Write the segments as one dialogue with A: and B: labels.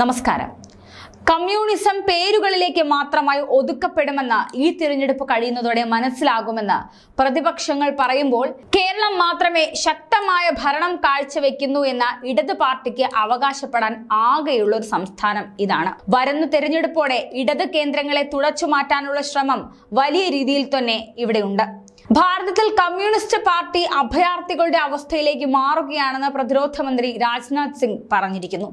A: നമസ്കാരം. കമ്മ്യൂണിസം പേരുകളിലേക്ക് മാത്രമായി ഒതുക്കപ്പെടുമെന്ന് ഈ തിരഞ്ഞെടുപ്പ് കഴിയുന്നതോടെ മനസ്സിലാകുമെന്ന് പ്രതിപക്ഷങ്ങൾ പറയുമ്പോൾ കേരളം മാത്രമേ ശക്തമായ ഭരണം കാഴ്ചവെക്കുന്നു എന്ന ഇടത് പാർട്ടിക്ക് അവകാശപ്പെടാൻ ആകെയുള്ള ഒരു സംസ്ഥാനം ഇതാണ്. വരുന്ന തിരഞ്ഞെടുപ്പോടെ ഇടത് കേന്ദ്രങ്ങളെ തുടച്ചു മാറ്റാനുള്ള ശ്രമം വലിയ രീതിയിൽ തന്നെ ഇവിടെയുണ്ട്. ഭാരതത്തിൽ കമ്മ്യൂണിസ്റ്റ് പാർട്ടി അഭയാർത്ഥികളുടെ അവസ്ഥയിലേക്ക് മാറുകയാണെന്ന് പ്രതിരോധ മന്ത്രി രാജ്നാഥ് സിംഗ് പറഞ്ഞിരിക്കുന്നു.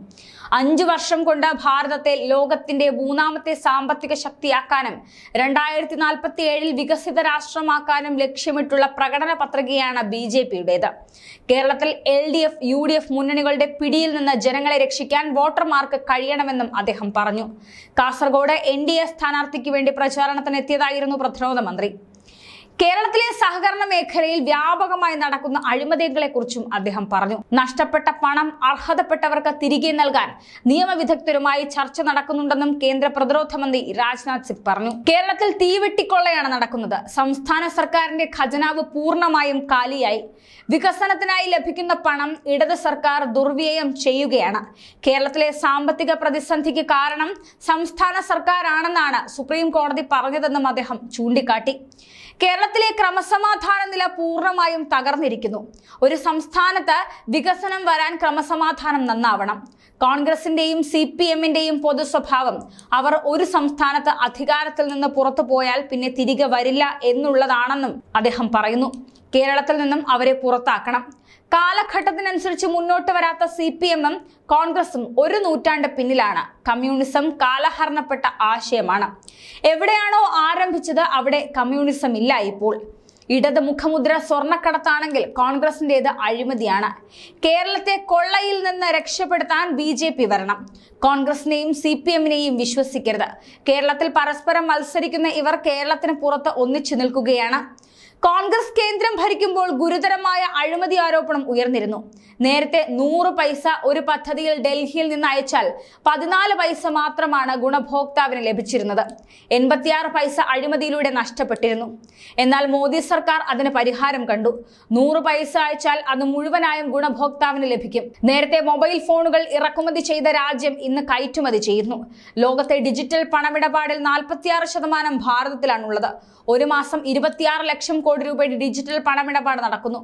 A: അഞ്ചു വർഷം കൊണ്ട് ഭാരതത്തെ ലോകത്തിന്റെ മൂന്നാമത്തെ സാമ്പത്തിക ശക്തിയാക്കാനും രണ്ടായിരത്തി നാൽപ്പത്തി ഏഴിൽ വികസിത രാഷ്ട്രമാക്കാനും ലക്ഷ്യമിട്ടുള്ള പ്രകടന പത്രികയാണ് ബി ജെ പിയുടേത്. കേരളത്തിൽ L D F U D F മുന്നണികളുടെ പിടിയിൽ നിന്ന് ജനങ്ങളെ രക്ഷിക്കാൻ വോട്ടർമാർക്ക് കഴിയണമെന്നും അദ്ദേഹം പറഞ്ഞു. കാസർഗോഡ് എൻ ഡി എ സ്ഥാനാർത്ഥിക്ക് വേണ്ടി പ്രചാരണത്തിനെത്തിയതായിരുന്നു പ്രതിരോധ മന്ത്രി. കേരളത്തിലെ സഹകരണ മേഖലയിൽ വ്യാപകമായി നടക്കുന്ന അഴിമതികളെ കുറിച്ചും അദ്ദേഹം പറഞ്ഞു. നഷ്ടപ്പെട്ട പണം അർഹതപ്പെട്ടവർക്ക് തിരികെ നൽകാൻ നിയമവിദഗ്ധരുമായി ചർച്ച നടക്കുന്നുണ്ടെന്നും കേന്ദ്ര പ്രതിരോധ മന്ത്രി രാജ്നാഥ് സിംഗ് പറഞ്ഞു. കേരളത്തിൽ തീവെട്ടിക്കൊള്ളയാണ് നടക്കുന്നത്. സംസ്ഥാന സർക്കാരിന്റെ ഖജനാവ് പൂർണമായും കാലിയായി. വികസനത്തിനായി ലഭിക്കുന്ന പണം ഇടത് സർക്കാർ ദുർവ്യയം ചെയ്യുകയാണ്. കേരളത്തിലെ സാമ്പത്തിക പ്രതിസന്ധിക്ക് കാരണം സംസ്ഥാന സർക്കാരാണെന്നാണ് സുപ്രീം കോടതി പറഞ്ഞതെന്നും അദ്ദേഹം ചൂണ്ടിക്കാട്ടി. കേരളത്തിലെ ക്രമസമാധാന നില പൂർണമായും തകർന്നിരിക്കുന്നു. ഒരു സംസ്ഥാനത്ത് വികസനം വരാൻ ക്രമസമാധാനം നന്നാവണം. കോൺഗ്രസിന്റെയും സി പി എമ്മിന്റെയും പൊതു സ്വഭാവം അവർ ഒരു സംസ്ഥാനത്ത് അധികാരത്തിൽ നിന്ന് പുറത്തു പോയാൽ പിന്നെ തിരികെ വരില്ല എന്നുള്ളതാണെന്നും അദ്ദേഹം പറയുന്നു. കേരളത്തിൽ നിന്നും അവരെ പുറത്താക്കണം. കാലഘട്ടത്തിനനുസരിച്ച് മുന്നോട്ട് വരാത്ത സി പി എമ്മും കോൺഗ്രസും ഒരു നൂറ്റാണ്ട് പിന്നിലാണ്. കമ്മ്യൂണിസം കാലഹരണപ്പെട്ട ആശയമാണ്. എവിടെയാണോ ആരംഭിച്ചത് അവിടെ കമ്മ്യൂണിസം ഇല്ല ഇപ്പോൾ. ഇടത് മുഖമുദ്ര സ്വർണക്കടത്താണെങ്കിൽ കോൺഗ്രസിന്റേത് അഴിമതിയാണ്. കേരളത്തെ കൊള്ളയിൽ നിന്ന് രക്ഷപ്പെടുത്താൻ ബി ജെ പി വരണം. കോൺഗ്രസിനെയും സി പി എമ്മിനെയും വിശ്വസിക്കരുത്. കേരളത്തിൽ പരസ്പരം മത്സരിക്കുന്ന ഇവർ കേരളത്തിന് പുറത്ത് ഒന്നിച്ചു നിൽക്കുകയാണ്. കോൺഗ്രസ് കേന്ദ്രം ഭരിക്കുമ്പോൾ ഗുരുതരമായ അഴിമതി ആരോപണം ഉയർന്നിരുന്നു. നേരത്തെ നൂറ് പൈസ ഒരു പദ്ധതിയിൽ ഡൽഹിയിൽ നിന്ന് അയച്ചാൽ പതിനാല് പൈസ മാത്രമാണ് ഗുണഭോക്താവിന് ലഭിച്ചിരുന്നത്. എൺപത്തിയാറ് പൈസ അഴിമതിയിലൂടെ നഷ്ടപ്പെട്ടിരുന്നു. എന്നാൽ മോദി സർക്കാർ അതിന് പരിഹാരം കണ്ടു. നൂറ് പൈസ അയച്ചാൽ അത് മുഴുവനായും ഗുണഭോക്താവിന് ലഭിക്കും. നേരത്തെ മൊബൈൽ ഫോണുകൾ ഇറക്കുമതി ചെയ്ത രാജ്യം ഇന്ന് കയറ്റുമതി ചെയ്യുന്നു. ലോകത്തെ ഡിജിറ്റൽ പണമിടപാടിൽ നാൽപ്പത്തിയാറ് ശതമാനം ഭാരതത്തിലാണുള്ളത്. ഒരു മാസം ഇരുപത്തിയാറ് ലക്ഷം കോടി രൂപയുടെ ഡിജിറ്റൽ പണമിടപാട് നടക്കുന്നു.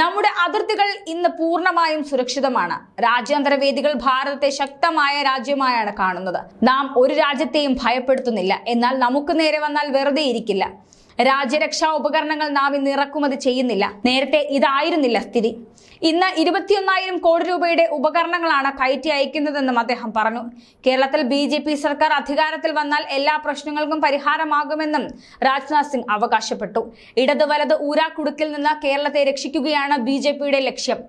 A: നമ്മുടെ അതിർത്തികൾ ഇന്ന് പൂർണമായും സുരക്ഷിതമാണ്. രാജ്യാന്തര വേദികൾ ഭാരതത്തെ ശക്തമായ രാജ്യമായാണ് കാണുന്നത്. നാം ഒരു രാജ്യത്തെയും ഭയപ്പെടുത്തുന്നില്ല. എന്നാൽ നമുക്ക് നേരെ വന്നാൽ വെറുതെ ഇരിക്കില്ല. രാജ്യരക്ഷാ ഉപകരണങ്ങൾ നാം ഇന്ന് ഇറക്കുമതി ചെയ്യുന്നില്ല. നേരത്തെ ഇതായിരുന്നില്ല സ്ഥിതി. ഇന്ന് ഇരുപത്തിയൊന്നായിരം കോടി രൂപയുടെ ഉപകരണങ്ങളാണ് കയറ്റി അയക്കുന്നതെന്നും അദ്ദേഹം പറഞ്ഞു. കേരളത്തിൽ ബി ജെ പി സർക്കാർ അധികാരത്തിൽ വന്നാൽ എല്ലാ പ്രശ്നങ്ങൾക്കും പരിഹാരമാകുമെന്നും രാജ്നാഥ് സിംഗ് അവകാശപ്പെട്ടു. ഇടത് വലത് ഊരാക്കുടുക്കിൽ നിന്ന് കേരളത്തെ രക്ഷിക്കുകയാണ് ബി ലക്ഷ്യം.